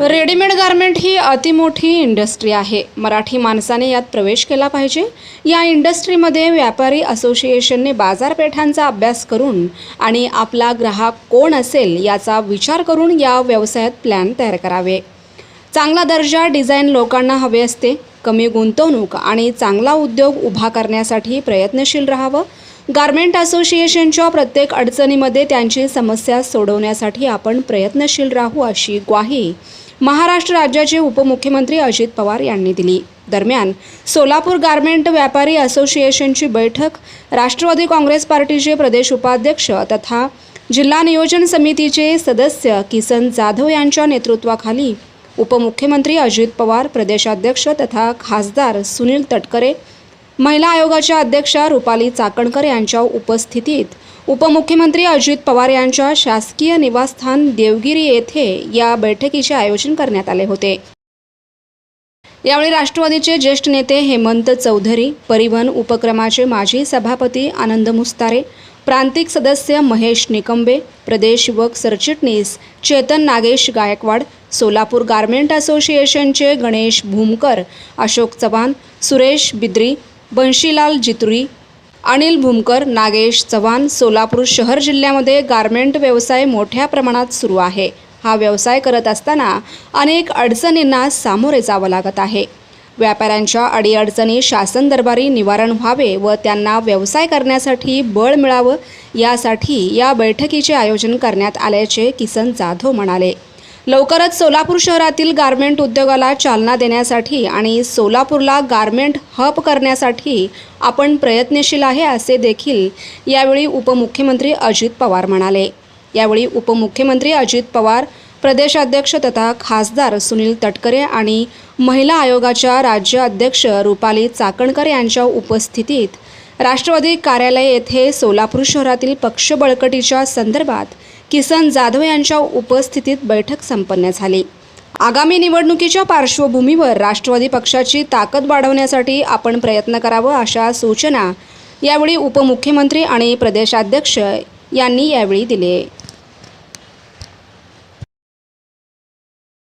Readymade garment ही अतिमोठी industry आहे. मराठी माणसाने यात प्रवेश केला पाहिजे. या इंडस्ट्रीमध्ये व्यापारी असोसिएशनने बाजारपेठांचा अभ्यास करून आणि आपला ग्राहक कोण असेल याचा विचार करून या व्यवसायात प्लॅन तयार करावे. चांगला दर्जा डिझाईन लोकांना हवे असते. कमी गुंतवणूक आणि चांगला उद्योग उभा करण्यासाठी प्रयत्नशील राहावं. गारमेंट असोसिएशनच्या प्रत्येक अडचणीमध्ये त्यांची समस्या सोडवण्यासाठी आपण प्रयत्नशील राहू अशी ग्वाही महाराष्ट्र राज्याचे उपमुख्यमंत्री अजित पवार यांनी दिली. दरम्यान सोलापूर गारमेंट व्यापारी असोसिएशनची बैठक राष्ट्रवादी काँग्रेस पार्टीचे प्रदेश उपाध्यक्ष तथा जिल्हा नियोजन समितीचे सदस्य किसन जाधव यांच्या नेतृत्वाखाली उपमुख्यमंत्री अजित पवार प्रदेशाध्यक्ष तथा खासदार सुनील तटकरे महिला आयोगाच्या अध्यक्षा रुपाली चाकणकर यांच्या उपस्थितीत उपमुख्यमंत्री अजित पवार यांच्या शासकीय निवासस्थान देवगिरी येथे या बैठकीचे आयोजन करण्यात आले होते. यावेळी राष्ट्रवादीचे ज्येष्ठ नेते हेमंत चौधरी परिवहन उपक्रमाचे माजी सभापती आनंद मुस्तारे प्रांतिक सदस्य महेश निकंबे प्रदेश युवक सरचिटणीस चेतन नागेश गायकवाड सोलापूर गारमेंट असोसिएशनचे गणेश भूमकर अशोक चव्हाण सुरेश बिद्री बंशीलाल जितुरी अनिल भूमकर नागेश चव्हाण सोलापूर शहर जिल्ह्यामध्ये गारमेंट व्यवसाय मोठ्या प्रमाणात सुरू आहे. हा व्यवसाय करत असताना अनेक अडचणींना सामोरे जावं लागत आहे. व्यापाऱ्यांच्या अडीअडचणी शासन दरबारी निवारण व्हावे व त्यांना व्यवसाय करण्यासाठी बळ मिळावं यासाठी या बैठकीचे आयोजन करण्यात आल्याचे किसन जाधव म्हणाले. लवकरच सोलापूर शहरातील गारमेंट उद्योगाला चालना देण्यासाठी आणि सोलापूरला गारमेंट हब करण्यासाठी आपण प्रयत्नशील आहे असे देखील यावेळी उपमुख्यमंत्री अजित पवार म्हणाले. यावेळी उपमुख्यमंत्री अजित पवार प्रदेशाध्यक्ष तथा खासदार सुनील तटकरे आणि महिला आयोगाच्या राज्य अध्यक्ष रुपाली चाकणकर यांच्या उपस्थितीत राष्ट्रवादी कार्यालय येथे सोलापूर शहरातील पक्ष बळकटीच्या संदर्भात किसन जाधव यांच्या उपस्थितीत बैठक संपन्न झाली. आगामी निवडणुकीच्या पार्श्वभूमीवर राष्ट्रवादी पक्षाची ताकद वाढवण्यासाठी आपण प्रयत्न करावं अशा सूचना यावेळी उपमुख्यमंत्री आणि प्रदेशाध्यक्ष यांनी यावेळी दिले.